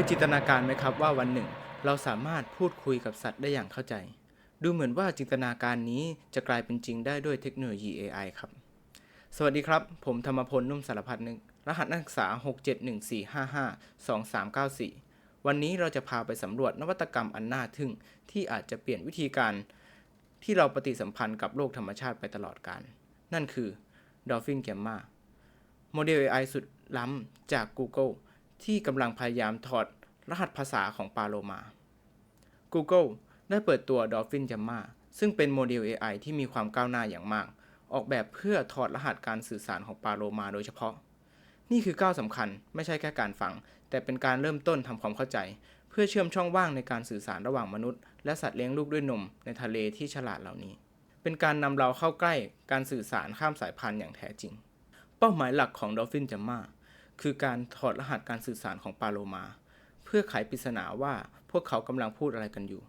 ยจินตนาการไหมครับว่าวันหนึ่ง เราสามารถพูดคุยกับสัตว์ได้อย่างเข้าใจ ดูเหมือนว่าจินตนาการนี้จะกลายเป็นจริงได้ด้วยเทคโนโลยี AI ครับ สวัสดีครับ ผมธรรมพลนุ่มสารพัดนึกรหัสนักศึกษา 67145529394 วันนี้เราจะพาไปสำรวจนวัตกรรมอันน่าทึ่ง ที่อาจจะเปลี่ยนวิธีการ ที่เราปฏิสัมพันธ์กับโลกธรรมชาติไปตลอดกาลนั่นคือ Dolphin Gamma โมเดล AI สุดล้ำจาก Google ที่กำลังพยายามถอดรหัสภาษาของปาโลมา Google ได้เปิดตัว Dolphin Gamma ซึ่งเป็นโมเดล AI ที่มีความก้าวหน้าอย่างมาก ออกแบบเพื่อถอดรหัสการสื่อสารของปาโลมาโดยเฉพาะ นี่คือก้าวสำคัญไม่ใช่แค่การฟัง แต่เป็นการเริ่มต้นทำความเข้าใจ เพื่อเชื่อมช่องว่างในการสื่อสารระหว่างมนุษย์ และสัตว์เลี้ยงลูกด้วยนมในทะเลที่ฉลาดเหล่านี้ เป็นการนำเราเข้าใกล้การสื่อสารข้ามสายพันธุ์อย่างแท้จริง เป้าหมายหลักของ Dolphin Jamma คือการถอดรหัสการสื่อสารของปาโลมา เพื่อไขปริศนาว่าพวกเขากำลังพูดอะไรกันอยู่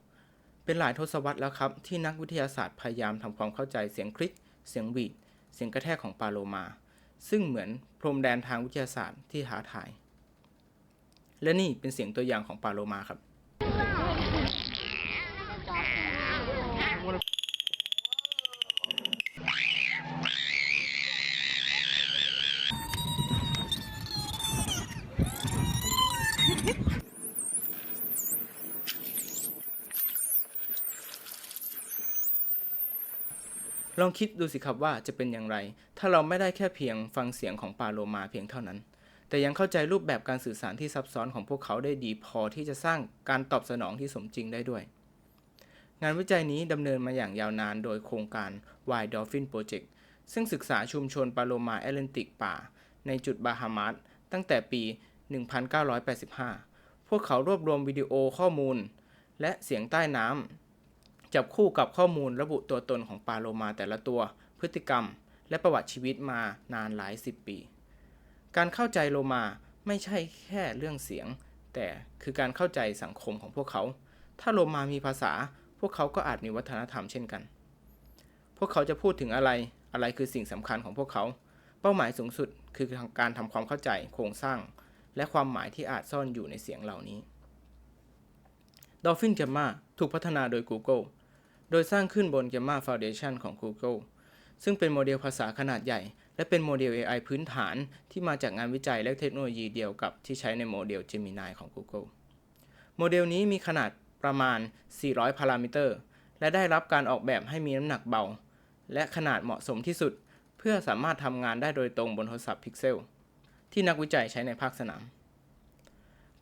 เป็นหลายทศวรรษแล้วครับ ที่นักวิทยาศาสตร์พยายามทำความเข้าใจเสียงคลิก เสียงหวีด เสียงกระแทกของปาโลมา ซึ่งเหมือนพรมแดนทางวิทยาศาสตร์ที่ท้าทาย และนี่เป็นเสียงตัวอย่างของปาโลมาครับ ลองคิดดูสิครับว่าจะเป็นอย่างไร ถ้าเราไม่ได้แค่เพียงฟังเสียงของปลาโลมาเพียงเท่านั้น แต่ยังเข้าใจรูปแบบการสื่อสารที่ซับซ้อนของพวกเขาได้ดีพอที่จะสร้างการตอบสนองที่สมจริงได้ด้วย งานวิจัยนี้ดำเนินมาอย่างยาวนานโดยโครงการ Wild Dolphin Project ซึ่งศึกษาชุมชนปาโลมาแอตแลนติกป่า ในจุดบาฮามาสตั้งแต่ปี 1985 พวกเขารวบรวมวิดีโอข้อมูล และเสียงใต้น้ำ จับคู่กับข้อมูลระบุตัวตนของปลาโลมาแต่ละตัว พฤติกรรม และประวัติชีวิตมานานหลายสิบปี การเข้าใจโลมาไม่ใช่แค่เรื่องเสียง แต่คือการเข้าใจสังคมของพวกเขา ถ้าโลมามีภาษา พวกเขาก็อาจมีวัฒนธรรมเช่นกัน พวกเขาจะพูดถึงอะไร อะไรคือสิ่งสำคัญของพวกเขา เป้าหมายสูงสุดคือการทำความเข้าใจโครงสร้าง และความหมายที่อาจซ่อนอยู่ในเสียงเหล่านี้ Dolphin Gamma ถูกพัฒนาโดย Google โดยสร้างขึ้นบน Gamma Foundation ของ Google ซึ่งเป็นโมเดลภาษาขนาดใหญ่ และเป็นโมเดล AI พื้นฐานที่มาจากงานวิจัยและเทคโนโลยีเดียวกับที่ใช้ในโมเดล Gemini ของ Google โมเดลนี้มีขนาดประมาณ 400 พารามิเตอร์ และได้รับการออกแบบให้มีน้ำหนักเบา และขนาดเหมาะสมที่สุด เพื่อสามารถทำงานได้โดยตรงบนโทรศัพท์พิกเซลที่นักวิจัยใช้ในภาคสนาม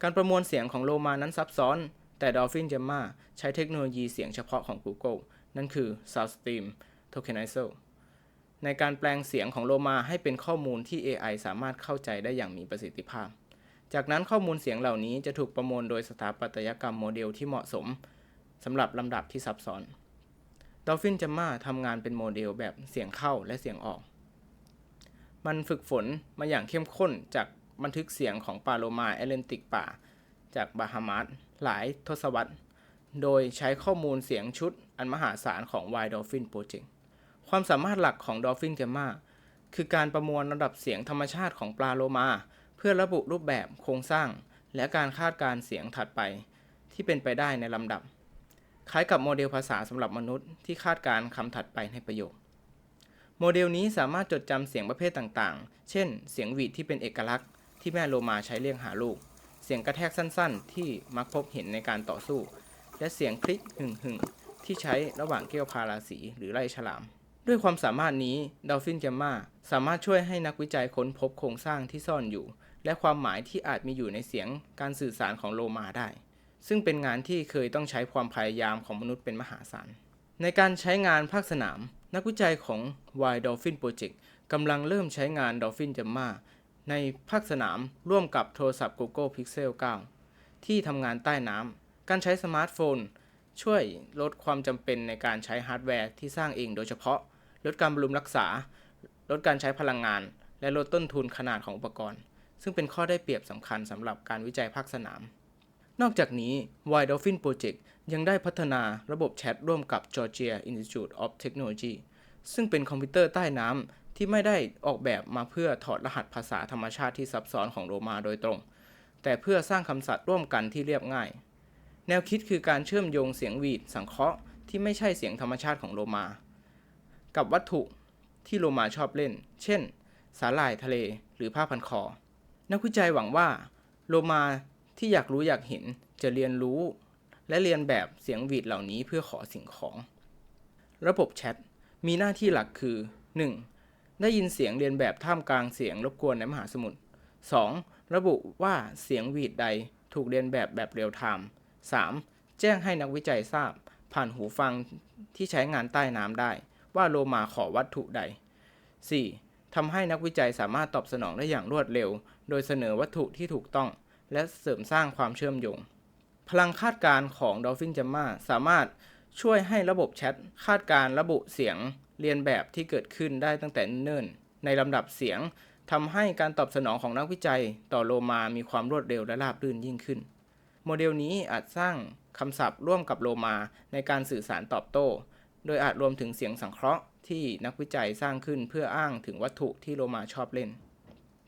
การประมวลเสียงของโลมานั้นซับซ้อน แต่ Dolphin Gemma ใช้เทคโนโลยีเสียงเฉพาะของ Google นั่นคือ SoundStream Tokenizer ในการแปลงเสียงของโลมาให้เป็นข้อมูลที่ AI สามารถเข้าใจได้อย่างมีประสิทธิภาพ จากนั้นข้อมูลเสียงเหล่านี้จะถูกประมวลโดยสถาปัตยกรรมโมเดลที่เหมาะสมสำหรับลำดับที่ซับซ้อน Dolphin Gemma ทำงานเป็นโมเดลแบบเสียงเข้าและเสียงออก มันฝึกฝนมาอย่างเข้มข้นจากบันทึกเสียงของปาโลมาแอตแลนติกป่า จากบาฮามาสหลายทศวรรษ โดยใช้ข้อมูลเสียงชุดอันมหาศาลของ Wild Dolphin Project ความสามารถหลักของ Dolphin Gamma คือการประมวลระดับเสียงธรรมชาติของปลาโลมา เพื่อระบุรูปแบบโครงสร้าง และการคาดการเสียงถัดไป ที่เป็นไปได้ในลำดับ คล้ายกับโมเดลภาษาสำหรับมนุษย์ที่คาดการคำถัดไปในประโยค โมเดลนี้สามารถจดจำเสียงประเภทต่างๆ เช่น เสียงหวีดที่เป็นเอกลักษณ์ที่แม่โลมาใช้เรียกหาลูก เสียงกระแทกสั้นๆ ที่มักพบเห็นในการต่อสู้ และเสียงคลิกหึ่งๆที่ใช้ระหว่างเกี้ยวพาราสีหรือไล่ฉลาม ด้วยความสามารถนี้ Dolphin Gamma สามารถช่วยให้นักวิจัยค้นพบโครงสร้างที่ซ่อนอยู่ และความหมายที่อาจมีอยู่ในเสียงการสื่อสารของโลมาได้ ซึ่งเป็นงานที่เคยต้องใช้ความพยายามของมนุษย์เป็นมหาศาลในการใช้งานภาคสนาม นักวิจัยของ Wild Dolphin Project กำลังเริ่มใช้งาน Dolphin Gamma ในภาคสนามร่วมกับโทรศัพท์ Google Pixel 9 ที่ทำงานใต้น้ำ การใช้สมาร์ทโฟน ช่วยลดความจำเป็นในการใช้ฮาร์ดแวร์ที่สร้างเองโดยเฉพาะ ลดการบำรุงรักษา ลดการใช้พลังงาน และลดต้นทุนขนาดของอุปกรณ์ ซึ่งเป็นข้อได้เปรียบสำคัญสำหรับการวิจัยภาคสนาม นอกจากนี้ Wild Dolphin Project ยังได้พัฒนาระบบแชทร่วมกับ Georgia Institute of Technology ซึ่งเป็นคอมพิวเตอร์ใต้น้ำ ที่ไม่ได้ออกแบบมาเพื่อถอดรหัสภาษาธรรมชาติที่ซับซ้อนของโรมาโดยตรง แต่เพื่อสร้างคำศัพท์ร่วมกันที่เรียบง่าย แนวคิดคือการเชื่อมโยงเสียงหวีดสังเคราะห์ที่ไม่ใช่เสียงธรรมชาติของโลมา กับวัตถุที่โลมาชอบเล่น เช่น สาหร่ายทะเลหรือผ้าพันคอ นักวิจัยหวังว่า โลมาที่อยากรู้อยากเห็นจะเรียนรู้ และเรียนแบบเสียงหวีดเหล่านี้เพื่อขอสิ่งของ ระบบแชทมีหน้าที่หลักคือ 1. ได้ยินเสียงเรียนแบบท่ามกลางเสียงรบกวนในมหาสมุทร 2. ระบุว่าเสียงหวีดใดถูกเรียนแบบแบบเรียลไทม์ 3. แจ้งให้นักวิจัยทราบ ผ่านหูฟังที่ใช้งานใต้น้ำได้ ว่าโลมาขอวัตถุใด 4. ทำให้นักวิจัยสามารถตอบสนองได้อย่างรวดเร็ว โดยเสนอวัตถุที่ถูกต้อง และเสริมสร้างความเชื่อมโยง พลังคาดการณ์ของ Dolphin Jamma สามารถช่วยให้ระบบแชทคาดการณ์ระบุเสียง เรียนแบบที่เกิดขึ้นได้ตั้งแต่เนิ่น ในลำดับเสียงทำให้การตอบสนองของนักวิจัยต่อโลมามีความรวดเร็วและราบรื่นยิ่งขึ้น โมเดลนี้อาจสร้างคำศัพท์ร่วมกับโลมาในการสื่อสารตอบโต้ โดยอาจรวมถึงเสียงสังเคราะห์ที่นักวิจัยสร้างขึ้นเพื่ออ้างถึงวัตถุที่โลมาชอบเล่น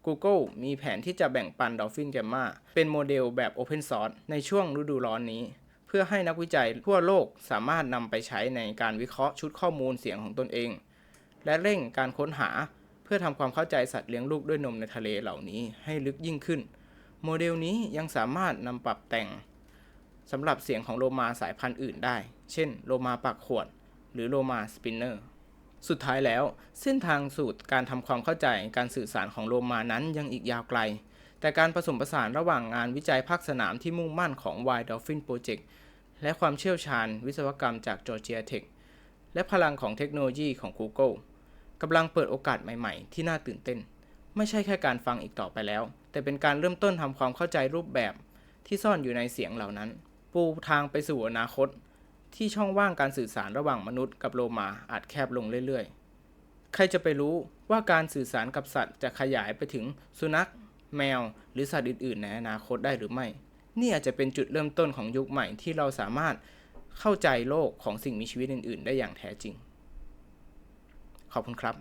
Google มีแผนที่จะแบ่งปัน Dolphin Gamma เป็นโมเดลแบบ Open Source ในช่วงฤดูร้อนนี้ พื่อให้นักวิจัยทั่วโลกสามารถนำไปใช้ในการวิเคราะห์ชุดข้อมูลเสียงของตนเอง และเร่งการค้นหาเพื่อทำความเข้าใจสัตว์เลี้ยงลูกด้วยนมในทะเลเหล่านี้ให้ลึกยิ่งขึ้น โมเดลนี้ยังสามารถนำปรับแต่งสำหรับเสียงของโลมาสายพันธุ์อื่นได้ เช่น โลมาปากขวด หรือโลมาสปินเนอร์ สุดท้ายแล้ว เส้นทางสู่การทำความเข้าใจการสื่อสารของโลมานั้นยังอีกยาวไกล แต่การผสมผสานระหว่างงานวิจัยภาคสนามที่มุ่งมั่นของ Wild Dolphin Project และความเชี่ยวชาญวิศวกรรมจาก Georgia Tech และพลังของเทคโนโลยีของ Google กำลังเปิดโอกาสใหม่ๆ ที่น่าตื่นเต้น ไม่ใช่แค่การฟังอีกต่อไปแล้ว แต่เป็นการเริ่มต้นทำความเข้าใจรูปแบบที่ซ่อนอยู่ในเสียงเหล่านั้น ปูทางไปสู่อนาคต ที่ช่องว่างการสื่อสารระหว่างมนุษย์กับโลมาอาจแคบลงเรื่อยๆ ใครจะไปรู้ว่าการสื่อสารกับสัตว์จะขยายไปถึงสุนัข แมว หรือสัตว์อื่นๆ ในอนาคตได้หรือไม่ นี่อาจจะเป็นจุดเริ่มต้นของยุคใหม่ที่เราสามารถเข้าใจโลกของสิ่งมีชีวิตอื่น ๆ ได้อย่างแท้จริง ขอบคุณครับ